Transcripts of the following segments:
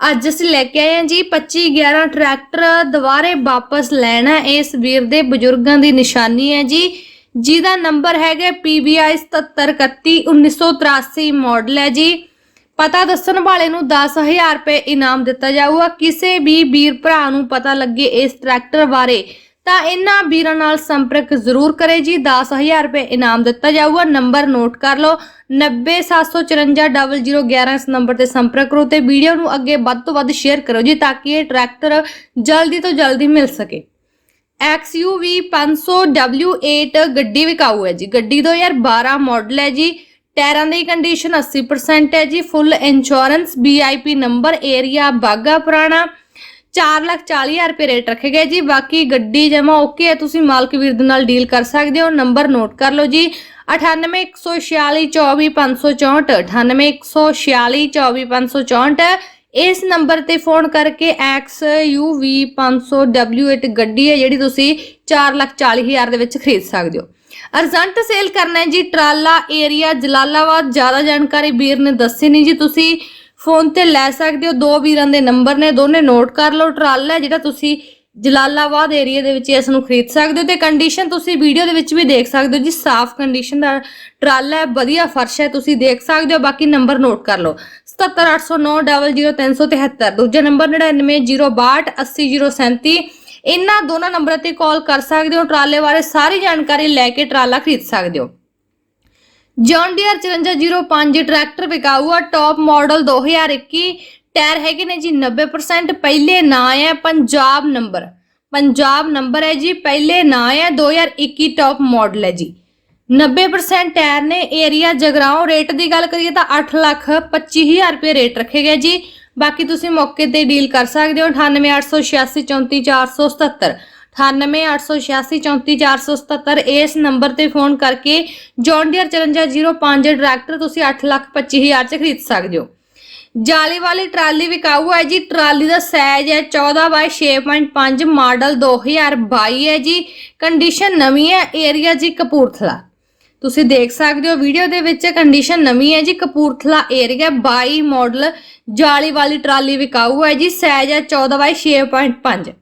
ਅੱਜ ਅਸੀਂ ਲੈ ਕੇ ਆਏ ਹਾਂ ਜੀ 25 11 ਟਰੈਕਟਰ ਦੁਬਾਰੇ ਵਾਪਸ ਲੈਣਾ ਇਸ ਵੀਰ ਦੇ ਬਜ਼ੁਰਗਾਂ ਦੀ ਨਿਸ਼ਾਨੀ ਹੈ ਜੀ। ਜਿਹਦਾ ਨੰਬਰ ਹੈਗਾ PBI 7731 1983 ਮਾਡਲ ਹੈ ਜੀ। ਪਤਾ ਦੱਸਣ ਵਾਲੇ ਨੂੰ 10000 ਰੁਪਏ ਇਨਾਮ ਦਿੱਤਾ ਜਾਊਗਾ। ਕਿਸੇ ਵੀ ਵੀਰ ਭਰਾ ਨੂੰ ਪਤਾ ਲੱਗੇ ਇਸ ਟਰੈਕਟਰ ਬਾਰੇ। ਤਾਂ ਇਹਨਾਂ ਵੀਰਾਂ ਨਾਲ ਸੰਪਰਕ ਜ਼ਰੂਰ ਕਰੇ ਜੀ। 10000 ਰੁਪਏ ਇਨਾਮ ਦਿੱਤਾ ਜਾਊਗਾ। ਨੰਬਰ ਨੋਟ ਕਰ ਲਓ। 9075400011 ਇਸ ਨੰਬਰ ਤੇ ਸੰਪਰਕ ਕਰੋ ਤੇ ਵੀਡੀਓ ਨੂੰ ਅੱਗੇ ਵੱਧ ਤੋਂ ਵੱਧ ਸ਼ੇਅਰ ਕਰੋ ਜੀ ਤਾਂ ਕਿ ਇਹ ਟਰੈਕਟਰ ਜਲਦੀ ਤੋਂ ਜਲਦੀ ਮਿਲ ਸਕੇ। XUV 500 W8 ਗੱਡੀ ਵਿਕਾਊ ਹੈ ਜੀ। ਗੱਡੀ 2012 ਮਾਡਲ ਹੈ ਜੀ। ਟਾਇਰਾਂ ਦੀ ਕੰਡੀਸ਼ਨ 80% ਹੈ ਜੀ। Full insurance VIP number area ਬਾਗਾ ਪੁਰਾਣਾ। 440000 ਰੁਪਏ ਰੇਟ ਰੱਖੇ ਗਏ ਜੀ। ਬਾਕੀ ਗੱਡੀ ਜਮਾ ਓਕੇ ਹੈ, ਤੁਸੀਂ ਮਾਲਕ ਵੀਰ ਦੇ ਨਾਲ ਡੀਲ ਕਰ ਸਕਦੇ ਹੋ। ਨੰਬਰ ਨੋਟ ਕਰ ਲਓ ਜੀ। 9814424564 9814424564 ਇਸ ਨੰਬਰ ਤੇ ਫੋਨ ਕਰਕੇ XUV 500 W8 ਗੱਡੀ ਹੈ, ਜਿਹੜੀ ਤੁਸੀਂ 440000 ਦੇ ਵਿੱਚ ਖਰੀਦ ਸਕਦੇ ਹੋ। ਅਰਜੈਂਟ ਸੇਲ ਕਰਨਾ ਹੈ ਜੀ। ਟਰਾਲਾ ਏਰੀਆ ਜਲਾਲਾਬਾਦ, ਜ਼ਿਆਦਾ ਜਾਣਕਾਰੀ ਵੀਰ ਨੇ ਦੱਸੀ ਨਹੀਂ ਜੀ ਤੁਸੀਂ। ਫੋਨ ਤੇ ਲੈ ਸਕਦੇ ਹੋ, ਦੋ ਵੀਰਾਂ ਦੇ ਨੰਬਰ ਨੇ, ਦੋਨੇ ਨੋਟ ਕਰ ਲਓ, ਟਰਾਲਾ ਹੈ ਜਿਹੜਾ ਤੁਸੀਂ ਜਲਾਲਾਬਾਦ ਏਰੀਆ ਦੇ ਵਿੱਚ ਇਸ ਨੂੰ ਖਰੀਦ ਸਕਦੇ ਹੋ ਤੇ ਕੰਡੀਸ਼ਨ ਤੁਸੀਂ ਵੀਡੀਓ ਦੇ ਵਿੱਚ ਵੀ ਦੇਖ ਸਕਦੇ ਹੋ ਜੀ, ਸਾਫ਼ ਕੰਡੀਸ਼ਨ ਦਾ ਟਰਾਲਾ ਹੈ, ਵਧੀਆ ਫਰਸ਼ ਹੈ, ਤੁਸੀਂ ਦੇਖ ਸਕਦੇ ਹੋ, ਬਾਕੀ ਨੰਬਰ ਨੋਟ ਕਰ ਲਓ। 7780900373 ਦੂਜਾ ਨੰਬਰ 9902280037 ਇਹਨਾਂ ਦੋਨਾਂ ਨੰਬਰਾਂ ਤੇ ਕਾਲ ਕਰ ਸਕਦੇ ਹੋ, ਟਰਾਲੇ ਬਾਰੇ ਸਾਰੀ ਜਾਣਕਾਰੀ ਲੈ ਕੇ ਟਰਾਲਾ ਖਰੀਦ ਸਕਦੇ ਹੋ। ਜੌਨ ਡੀਅਰ 5405 ਟਰੈਕਟਰ ਵਿਕਾਊ ਆ ਟੌਪ ਮਾਡਲ 2021 ਟਾਇਰ ਹੈਗੇ ਨੇ ਜੀ 90% ਪਹਿਲੇ ਨਾਂ ਹੈ ਪੰਜਾਬ ਨੰਬਰ ਪੰਜਾਬ ਨੰਬਰ ਹੈ ਜੀ, ਪਹਿਲੇ ਨਾਂ ਹੈ 2021 ਟੌਪ ਮਾਡਲ ਹੈ ਜੀ। 90% ਟਾਇਰ ਨੇ ਏਰੀਆ ਜਗਰਾਉਂ ਰੇਟ ਦੀ ਗੱਲ ਕਰੀਏ ਤਾਂ 8 ਲੱਖ 25000 ਰੁਪਏ ਰੇਟ ਰੱਖੇ ਗਏ ਜੀ। ਬਾਕੀ ਤੁਸੀਂ ਮੌਕੇ ਤੇ ਡੀਲ ਕਰ ਸਕਦੇ ਹੋ 9886834477 9886834477 ਇਸ ਨੰਬਰ ਤੇ ਫੋਨ ਕਰਕੇ ਜੌਨ ਡੀਅਰ 5405 ਟਰੈਕਟਰ ਤੁਸੀਂ 8,25,000 ਚ ਖਰੀਦ ਸਕਦੇ ਹੋ ਜਾਲੀ ਵਾਲੀ ਟਰਾਲੀ ਵਿਕਾਊ ਹੈ ਜੀ ਟਰਾਲੀ ਦਾ ਸਾਈਜ਼ ਹੈ 14 ਬਾਈ 6.5 ਮਾਡਲ 2022 ਹੈ ਜੀ ਕੰਡੀਸ਼ਨ ਨਵੀਂ ਹੈ ਏਰੀਆ ਜੀ ਕਪੂਰਥਲਾ ਤੁਸੀਂ ਦੇਖ ਸਕਦੇ ਹੋ ਵੀਡੀਓ ਦੇ ਵਿੱਚ ਕੰਡੀਸ਼ਨ ਨਵੀਂ ਹੈ ਜੀ ਕਪੂਰਥਲਾ ਏਰੀਆ 22 ਮਾਡਲ ਜਾਲੀ ਵਾਲੀ ਟਰਾਲੀ ਵਿਕਾਊ ਹੈ ਜੀ ਸਾਈਜ਼ ਹੈ 14 ਬਾਈ 6.5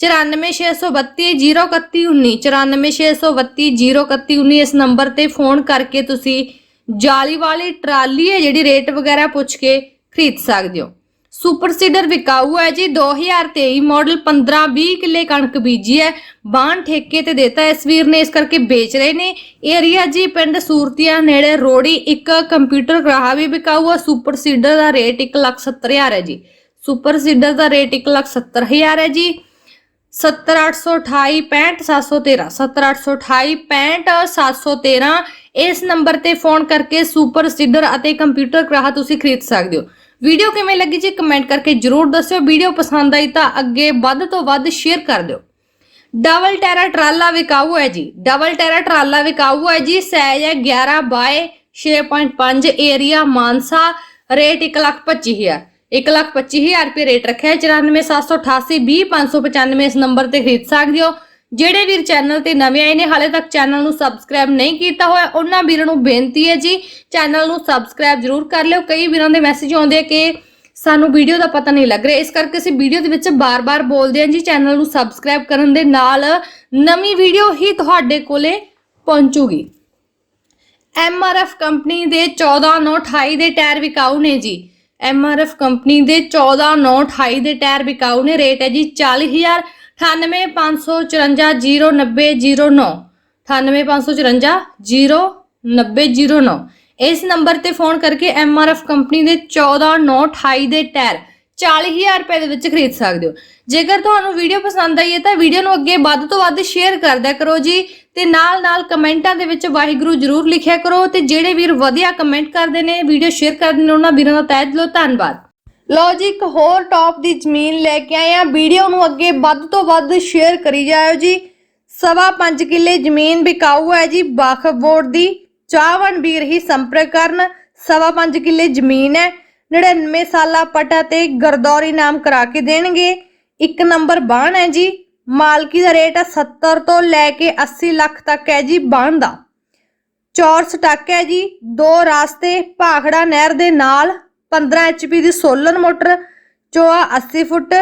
9462303119 9462303119 ਇਸ ਨੰਬਰ ਤੇ ਫੋਨ ਕਰਕੇ ਤੁਸੀਂ ਜਾਲੀ ਵਾਲੀ ਟਰਾਲੀ ਹੈ ਜਿਹੜੀ ਰੇਟ ਵਗੈਰਾ ਪੁੱਛ ਕੇ ਖਰੀਦ ਸਕਦੇ ਹੋ। ਸੁਪਰ ਸੀਡਰ ਵਿਕਾਊ ਹੈ ਜੀ 2023 ਮਾਡਲ 15-20 ਕਿੱਲੇ ਕਣਕ ਬੀਜੀ ਹੈ ਬਾਣ ਠੇਕੇ ਤੇ ਦੇਤਾ ਇਸ ਵੀਰ ਨੇ, ਇਸ ਕਰਕੇ ਵੇਚ ਰਹੇ ਨੇ। ਏਰੀਆ ਜੀ ਪਿੰਡ ਸੂਰਤੀਆਂ, ਨੇੜੇ ਰੋੜੀ, ਇੱਕ ਕੰਪਿਊਟਰ ਗਰਾਹਾ ਵੀ ਵਿਕਾਊ ਹੈ ਸੁਪਰ ਸੀਡਰ ਦਾ ਰੇਟ 170000 ਹੈ ਜੀ। ਸੁਪਰ ਸੀਡਰ ਦਾ ਰੇਟ 170000 ਹੈ ਜੀ। 70828 70828 ਇਸ ਨੰਬਰ ਤੇ ਫੋਨ ਕਰਕੇ ਸੁਪਰ ਸੀਡਰ ਅਤੇ ਕੰਪਿਊਟਰ ਗਰਾਹ ਤੁਸੀਂ ਖਰੀਦ ਸਕਦੇ ਹੋ। ਵੀਡੀਓ ਕਿਵੇਂ ਲੱਗੀ ਜੀ ਕਮੈਂਟ ਕਰਕੇ ਜਰੂਰ ਦੱਸਿਓ। ਵੀਡੀਓ ਪਸੰਦ ਆਈ ਤਾਂ ਅੱਗੇ ਵੱਧ ਤੋਂ ਵੱਧ ਸ਼ੇਅਰ ਕਰ ਦਿਓ। ਡਬਲ ਟੈਰਾ ਟਰਾਲਾ ਵਿਕਾਊ ਹੈ ਜੀ। ਡਬਲ ਟੈਰਾ ਟਰਾਲਾ ਵਿਕਾਊ ਹੈ ਜੀ। ਸਾਈਜ਼ ਹੈ 11 ਬਾਏ 6.5 ਏਰੀਆ ਮਾਨਸਾ। ਰੇਟ 125000 125000 ਰੁਪਏ ਰੇਟ ਰੱਖਿਆ ਹੈ। 94788 20595 ਇਸ ਨੰਬਰ ਤੇ ਖਰੀਦ ਸਕਦੇ ਹੋ। ਜਿਹੜੇ ਵੀਰ ਚੈਨਲ ਤੇ ਨਵੇਂ ਆਏ ਨੇ, ਹਾਲੇ ਤੱਕ ਚੈਨਲ ਨੂੰ ਸਬਸਕ੍ਰਾਈਬ ਨਹੀਂ ਕੀਤਾ ਹੋਇਆ, ਉਹਨਾਂ ਵੀਰਾਂ ਨੂੰ ਬੇਨਤੀ ਹੈ ਜੀ, ਚੈਨਲ ਨੂੰ ਸਬਸਕ੍ਰਾਈਬ ਜ਼ਰੂਰ ਕਰ ਲਿਓ। ਕਈ ਵੀਰਾਂ ਦੇ ਮੈਸੇਜ ਆਉਂਦੇ ਆ ਕਿ ਸਾਨੂੰ ਵੀਡੀਓ ਦਾ ਪਤਾ ਨਹੀਂ ਲੱਗ ਰਿਹਾ। ਇਸ ਕਰਕੇ ਅਸੀਂ ਵੀਡੀਓ ਦੇ ਵਿੱਚ ਬਾਰ-ਬਾਰ ਬੋਲਦੇ ਹਾਂ ਜੀ, ਚੈਨਲ ਨੂੰ ਸਬਸਕ੍ਰਾਈਬ ਕਰਨ ਦੇ ਨਾਲ ਨਵੀਂ ਵੀਡੀਓ ਹੀ ਤੁਹਾਡੇ ਕੋਲੇ ਪਹੁੰਚੂਗੀ। ਐਮਆਰਐਫ ਕੰਪਨੀ ਦੇ 14928 ਦੇ ਟਾਇਰ ਵਿਕਾਊ ਨੇ ਜੀ। ਐਮਆਰਐਫ ਕੰਪਨੀ ਦੇ 14928 ਦੇ ਟਾਇਰ ਵਿਕਾਊ ਨੇ। ਰੇਟ ਹੈ ਜੀ 40000 9854509009 9854509009 ਇਸ ਨੰਬਰ ਤੇ ਫੋਨ ਕਰਕੇ ਐਮਆਰਐਫ ਕੰਪਨੀ ਦੇ 14928 ਦੇ ਟਾਇਰ 40000 ਰੁਪਏ ਦੇ ਵਿੱਚ ਖਰੀਦ ਸਕਦੇ ਹੋ। ਜੇਕਰ ਤੁਹਾਨੂੰ ਵੀਡੀਓ ਪਸੰਦ ਆਈ ਹੈ ਤਾਂ ਵੀਡੀਓ ਨੂੰ ਅੱਗੇ ਵੱਧ ਤੋਂ ਵੱਧ ਸ਼ੇਅਰ ਕਰਦਿਆ ਕਰੋ ਜੀ ਤੇ ਨਾਲ ਨਾਲ ਕਮੈਂਟਾਂ ਦੇ ਵਿੱਚ ਵਾਹਿਗੁਰੂ ਜਰੂਰ ਲਿਖਿਆ ਕਰੋ ਤੇ ਜਿਹੜੇ ਵੀਰ ਵਧੀਆ ਕਮੈਂਟ ਕਰਦੇ ਨੇ ਵੀਡੀਓ ਸ਼ੇਅਰ ਕਰਦੇ ਨੇ, ਉਹਨਾਂ ਵੀਰਾਂ ਦਾ ਤਹਿ ਦਿਲੋਂ ਧੰਨਵਾਦ। ਲਓ ਜੀ, ਇੱਕ ਹੋਰ ਟੌਪ ਦੀ ਜ਼ਮੀਨ ਲੈ ਕੇ ਆਏ ਆ ਵੀਡੀਓ ਨੂੰ ਅੱਗੇ ਵੱਧ ਤੋਂ ਵੱਧ ਸ਼ੇਅਰ ਕਰੀ ਜਾਇਓ ਜੀ। ਸਵਾ ਪੰਜ ਕਿੱਲੇ ਜ਼ਮੀਨ ਵਿਕਾਊ ਹੈ ਜੀ ਬਾਖਬ ਬੋਰਡ ਦੀ। ਚਾਹਵਨ ਵੀਰ ਹੀ ਸੰਪਰਕ ਕਰਨ। ਸਵਾ ਪੰਜ ਕਿੱਲੇ ਜ਼ਮੀਨ ਹੈ। 99 ਸਾਲਾ ਪਟਾ ਤੇ ਗਰਦੌਰੀ ਨਾਮ ਕਰਾ ਕੇ ਦੇਣਗੇ। ਇੱਕ ਨੰਬਰ ਬਾਣ ਹੈ ਜੀ। ਮਾਲਕੀ ਦਾ ਰੇਟ ਹੈ 70 ਤੋਂ ਲੈ ਕੇ 80 ਲੱਖ ਤੱਕ ਹੈ ਜੀ ਬਾਣ ਦਾ। ਚੌਰ ਸਟੱਕ ਹੈ ਜੀ। ਦੋ ਰਾਸਤੇ ਭਾਖੜਾ ਨਹਿਰ ਦੇ ਨਾਲ 15 HP ਦੀ ਸੋਲਰ ਮੋਟਰ, ਚੋਆ 80 ਫੁੱਟ,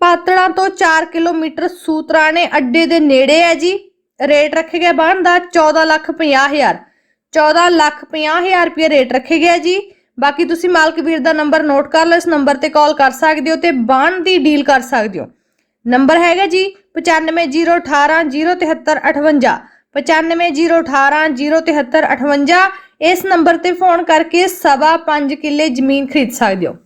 ਪਾਤੜਾਂ ਤੋਂ 4 ਕਿਲੋਮੀਟਰ ਸੂਤਰਾਣੇ ਅੱਡੇ ਦੇ ਨੇੜੇ ਹੈ ਜੀ। ਰੇਟ ਰੱਖੇ ਗਿਆ ਬਾਣ ਦਾ 14 ਲੱਖ 50 ਹਜ਼ਾਰ। 14 ਲੱਖ 50 ਹਜ਼ਾਰ ਰੁਪਏ ਰੇਟ ਰੱਖੇ ਗਿਆ ਜੀ। ਬਾਕੀ ਤੁਸੀਂ ਮਾਲਕ ਵੀਰ ਦਾ ਨੰਬਰ ਨੋਟ ਕਰ ਲਓ, ਇਸ ਨੰਬਰ ਤੇ ਕਾਲ ਕਰ ਸਕਦੇ ਹੋ ਤੇ ਬਾਣ ਦੀ ਡੀਲ ਕਰ ਸਕਦੇ ਹੋ। ਨੰਬਰ ਹੈਗਾ ਜੀ 9501807358 9501807358 ਇਸ ਨੰਬਰ ਤੇ ਫੋਨ ਕਰਕੇ ਸਵਾ ਪੰਜ ਕਿੱਲੇ ਜ਼ਮੀਨ ਖਰੀਦ ਸਕਦੇ ਹੋ।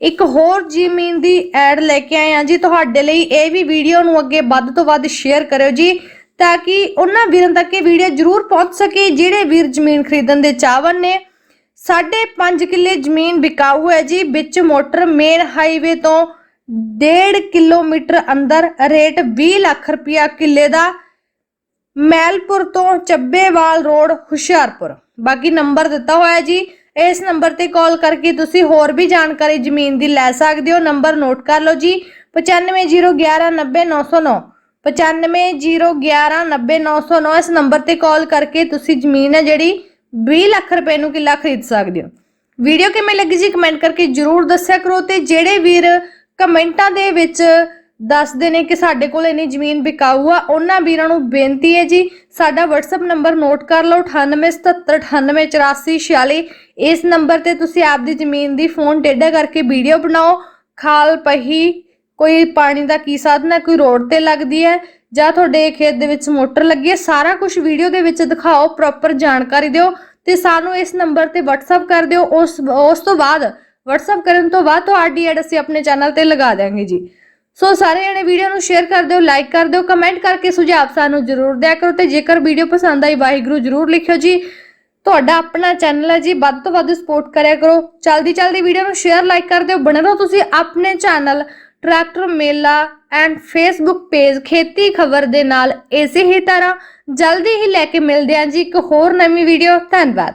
ਇੱਕ ਹੋਰ ਜ਼ਮੀਨ ਦੀ ਐਡ ਲੈ ਕੇ ਆਏ ਹਾਂ ਜੀ, ਤੁਹਾਡੇ ਲਈ ਇਹ ਵੀ ਵੀਡੀਓ ਨੂੰ ਅੱਗੇ ਵੱਧ ਤੋਂ ਵੱਧ ਸ਼ੇਅਰ ਕਰਿਓ ਜੀ, ਤਾਂ ਕਿ ਉਹਨਾਂ ਵੀਰਾਂ ਤੱਕ ਇਹ ਵੀਡੀਓ ਜ਼ਰੂਰ ਪਹੁੰਚ ਸਕੇ, ਜਿਹੜੇ ਵੀਰ ਜ਼ਮੀਨ ਖਰੀਦਣ ਦੇ ਚਾਹਵਨ ਨੇ। ਸਾਢੇ ਪੰਜ ਕਿੱਲੇ ਜ਼ਮੀਨ ਵਿਕਾਊ ਹੈ ਜੀ, ਵਿੱਚ ਮੋਟਰ ਮੇਨ ਹਾਈਵੇ ਤੋਂ 1.5 ਕਿਲੋਮੀਟਰ ਅੰਦਰ ਰੇਟ 20 ਲੱਖ ਰੁਪਇਆ ਕਿੱਲੇ ਦਾ ਮੈਲਪੁਰ ਤੋਂ ਚੱਬੇਵਾਲ ਰੋਡ, ਹੁਸ਼ਿਆਰਪੁਰ। ਬਾਕੀ ਨੰਬਰ ਦਿੱਤਾ ਹੋਇਆ ਜੀ, ਇਸ ਨੰਬਰ ਤੇ ਕਾਲ ਕਰਕੇ ਤੁਸੀਂ ਹੋਰ ਵੀ ਜਾਣਕਾਰੀ ਜ਼ਮੀਨ ਦੀ ਲੈ ਸਕਦੇ ਹੋ। ਨੰਬਰ ਨੋਟ ਕਰ ਲਓ ਜੀ 9501190909 9501190909 ਇਸ ਨੰਬਰ ਤੇ ਕਾਲ ਕਰਕੇ ਤੁਸੀਂ ਜ਼ਮੀਨ ਹੈ ਜਿਹੜੀ 20 ਲੱਖ ਰੁਪਏ ਨੂੰ ਕਿੱਲਾ ਖਰੀਦ ਸਕਦੇ ਹੋ। ਵੀਡੀਓ ਕਿਵੇਂ ਲੱਗੀ ਜੀ ਕਮੈਂਟ ਕਰਕੇ ਜਰੂਰ ਦੱਸਿਆ ਕਰੋ ਤੇ ਜਿਹੜੇ ਵੀਰ ਕਮੈਂਟਾਂ ਦੇ ਵਿੱਚ ਦੱਸਦੇ ਨੇ ਕਿ ਸਾਡੇ ਕੋਲ ਇੰਨੀ ਜ਼ਮੀਨ ਵਿਕਾਊ ਆ, ਉਹਨਾਂ ਵੀਰਾਂ ਨੂੰ ਬੇਨਤੀ ਹੈ ਜੀ, ਸਾਡਾ WhatsApp ਨੰਬਰ ਨੋਟ ਕਰ ਲਓ 9877988446 ਇਸ ਨੰਬਰ ਤੇ ਤੁਸੀਂ ਆਪਦੀ ਜ਼ਮੀਨ ਦੀ ਫੋਨ ਟੇਢਾ ਕਰਕੇ ਵੀਡੀਓ ਬਣਾਓ। ਖਾਲ ਪਹੀ ਕੋਈ ਪਾਣੀ ਦਾ ਕੀ ਸਾਧਨ ਹੈ, ਕੋਈ ਰੋਡ ਤੇ ਲੱਗਦੀ ਹੈ ਜਾਂ ਤੁਹਾਡੇ ਖੇਤ ਦੇ ਵਿੱਚ ਮੋਟਰ ਲੱਗੀ ਹੈ, ਸਾਰਾ ਕੁਝ ਵੀਡੀਓ ਦੇ ਵਿੱਚ ਦਿਖਾਓ ਪ੍ਰੋਪਰ ਜਾਣਕਾਰੀ ਦਿਓ ਤੇ ਸਾਨੂੰ ਇਸ ਨੰਬਰ ਤੇ WhatsApp ਕਰ ਦਿਓ। ਉਸ ਉਸ ਤੋਂ ਬਾਅਦ, WhatsApp ਕਰਨ ਤੋਂ ਬਾਅਦ ਤੁਹਾਡੀ ਐਡ ਅਸੀਂ ਆਪਣੇ ਚੈਨਲ ਤੇ ਲਗਾ ਦਿਆਂਗੇ ਜੀ। ਸੋ ਸਾਰੇ ਜਣੇ ਵੀਡੀਓ ਨੂੰ ਸ਼ੇਅਰ ਕਰ ਦਿਓ ਲਾਈਕ ਕਰ ਦਿਓ ਕਮੈਂਟ ਕਰਕੇ ਸੁਝਾਅ ਸਾਨੂੰ ਜ਼ਰੂਰ ਦਿਆ ਕਰੋ ਤੇ ਜੇਕਰ ਵੀਡੀਓ ਪਸੰਦ ਆਈ, ਵਾਹਿਗੁਰੂ ਜ਼ਰੂਰ ਲਿਖਿਓ ਜੀ। ਤੁਹਾਡਾ ਆਪਣਾ ਚੈਨਲ ਹੈ ਜੀ, ਵੱਧ ਤੋਂ ਵੱਧ ਸਪੋਰਟ ਕਰਿਆ ਕਰੋ। ਚਲਦੀ ਚਲਦੀ ਵੀਡੀਓ ਨੂੰ ਸ਼ੇਅਰ ਲਾਈਕ ਕਰ ਦਿਓ। ਬਣੇ ਰਹੋ ਤੁਸੀਂ ਆਪਣੇ ਚੈਨਲ ਟਰੈਕਟਰ, ਮੇਲਾ ਐਂਡ ਫੇਸਬੁੱਕ ਪੇਜ ਖੇਤੀ ਖਬਰ ਦੇ ਨਾਲ ਇਸੇ ਹੀ ਤਰ੍ਹਾਂ ਜਲਦੀ ਹੀ ਲੈ ਕੇ ਮਿਲਦੇ ਹਾਂ ਜੀ ਇੱਕ ਹੋਰ ਨਵੀਂ ਵੀਡੀਓ ਧੰਨਵਾਦ।